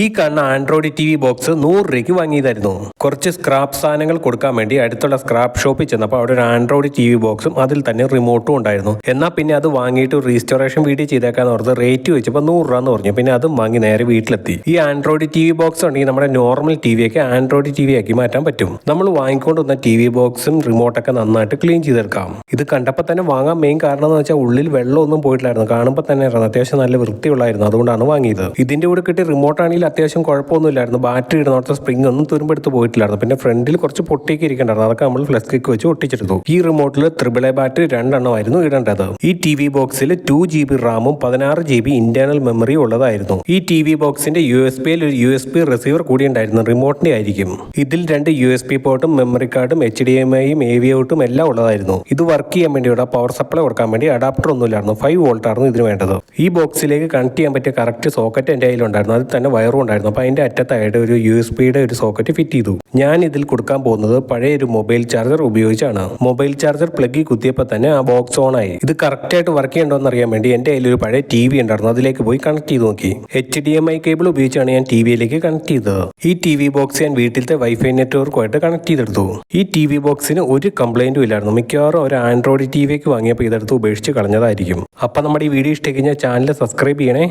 ഈ കാണുന്ന Android T V box നൂറ് രൂപയ്ക്ക് വാങ്ങിയതായിരുന്നു. കുറച്ച് സ്ക്രാപ്പ് സാധനങ്ങൾ കൊടുക്കാൻ വേണ്ടി അടുത്തുള്ള സ്ക്രാപ്പ് ഷോപ്പിൽ ചെന്നപ്പോൾ അവിടെ ഒരു ആൻഡ്രോയിഡ് ടി വി ബോക്സും അതിൽ തന്നെ റിമോട്ടും ഉണ്ടായിരുന്നു. എന്നാൽ പിന്നെ അത് വാങ്ങിയിട്ട് റീസ്റ്റോറേഷൻ വീഡിയോ ചെയ്തേക്കാന്ന് ഓർത്ത് റേറ്റ് വെച്ചപ്പോൾ നൂറ് രൂപ എന്ന് പറഞ്ഞു. പിന്നെ അതും വാങ്ങി നേരെ വീട്ടിലെത്തി. ഈ ആൻഡ്രോയിഡ് ടി വി ബോക്സ് ഉണ്ടെങ്കിൽ നമ്മുടെ നോർമൽ ടി വി ഒക്കെ ആൻഡ്രോയിഡ് ടി വി ആക്കി മാറ്റാൻ പറ്റും. നമ്മൾ വാങ്ങിക്കൊണ്ട് വന്ന ടി വി ബോക്സും റിമോട്ടൊക്കെ നന്നായിട്ട് ക്ലീൻ ചെയ്തെടുക്കാം. ഇത് കണ്ടപ്പോൾ തന്നെ വാങ്ങാൻ മെയിൻ കാരണം എന്ന് വെച്ചാൽ ഉള്ളിൽ വെള്ളമൊന്നും പോയിട്ടില്ലായിരുന്നു. കാണുമ്പോൾ തന്നെ അത്യാവശ്യം നല്ല വൃത്തിയുള്ളായിരുന്നു അതുകൊണ്ടാണ് വാങ്ങിയത്. ഇതിന്റെ കൂടെ കിട്ടിയ റിമോട്ട് അത്യാവശ്യം കുഴപ്പമൊന്നുമില്ലായിരുന്നു. ബാറ്ററി ഇടുന്നവിടുത്തെ സ്പ്രിംഗ് ഒന്നും തുരുമ്പെടുത്ത് പോയിട്ടില്ലായിരുന്നു. പിന്നെ ഫ്രണ്ടിൽ കുറച്ച് പൊട്ടിയൊക്കെ ഇരിക്കണ്ടായിരുന്നു. അതൊക്കെ നമ്മൾ ഫ്ലസ് കിക്ക് വെച്ച് ഒട്ടിച്ചെടുത്തു ഈ റിമോട്ടിൽ ത്രിബിൾ എ ബാറ്ററി രണ്ടെണ്ണമായിരുന്നു ഇടേണ്ടത്. ഈ ടി വി ബോക്സിൽ ടു ജി ബി റാമും പതിനാറ് ജി ബി ഇന്റേണൽ മെമ്മറി ഉള്ളതായിരുന്നു. ഈ ടി വി ബോക്സിന്റെ യു എസ് പിയിൽ ഒരു യു എസ് പി റിസീവർ കൂടി ഉണ്ടായിരുന്നു. റിമോട്ടിന്റെ ആയിരിക്കും. ഇതിൽ രണ്ട് യു എസ് പി പോർട്ടും മെമ്മറി കാർഡും എച്ച് ഡി എം ഐയും എ വി ഔട്ടും എല്ലാം ഉള്ളതായിരുന്നു. ഇത് വർക്ക് ചെയ്യാൻ വേണ്ടിയുള്ള പവർ സപ്ലൈ കൊടുക്കാൻ വേണ്ടി അഡാപ്റ്റർ ഒന്നുമില്ലായിരുന്നു. ഫൈവ് വോൾട്ടായിരുന്നു ഇതിന് വേണ്ടത്. ഈ ബോക്സിലേക്ക് കണക്ട് ചെയ്യാൻ പറ്റിയ കറക്റ്റ് സോക്കറ്റ് എന്റെ കയ്യിലുണ്ടായിരുന്നു. അതിൽ തന്നെ വയറും ഉണ്ടായിരുന്നു. അപ്പോൾ അതിന്റെ അറ്റത്തായിട്ട് ഒരു യു എസ് പിയുടെ ഒരു സോക്കറ്റ് ഫിറ്റ് ചെയ്തു. ഞാൻ ഇതിൽ കൊടുക്കാൻ പോകുന്നത് പഴയ ഒരു മൊബൈൽ ചാർജർ ഉപയോഗിച്ചാണ്. മൊബൈൽ ചാർജർ പ്ലഗിൽ കുത്തിയപ്പോൾ തന്നെ ആ ബോക്സ് ഓൺ ആയി. ഇത് കറക്റ്റായിട്ട് വർക്ക് ചെയ്യണ്ടോ എന്ന് അറിയാൻ വേണ്ടി എന്റെ കയ്യിൽ ഒരു പഴയ ടി വി ഉണ്ടായിരുന്നു. അതിലേക്ക് പോയി കണക്ട് ചെയ്ത് നോക്കി. H D M I cable ഉപയോഗിച്ചാണ് ഞാൻ ടി വിയിലേക്ക് കണക്ട് ചെയ്തത്. ഈ ടി വി ബോക്സ് ഞാൻ വീട്ടിലത്തെ വൈഫൈ നെറ്റ്വർക്കുമായിട്ട് കണക്ട് ചെയ്തെടുത്തു. ഈ ടി വി ബോക്സിന് ഒരു കംപ്ലൈന്റും ഇല്ലായിരുന്നു. മിക്കവാറും ഒരു ആൻഡ്രോയിഡ് ടി വിക്ക് വാങ്ങിയപ്പോൾ ഇതെടുത്ത് ഉപേക്ഷിച്ച് കളഞ്ഞതായിരിക്കും. അപ്പം നമ്മുടെ ഈ വീഡിയോ ഇഷ്ടം കഴിഞ്ഞാൽ ചാനൽ സബ്സ്ക്രൈബ് ചെയ്യണേ.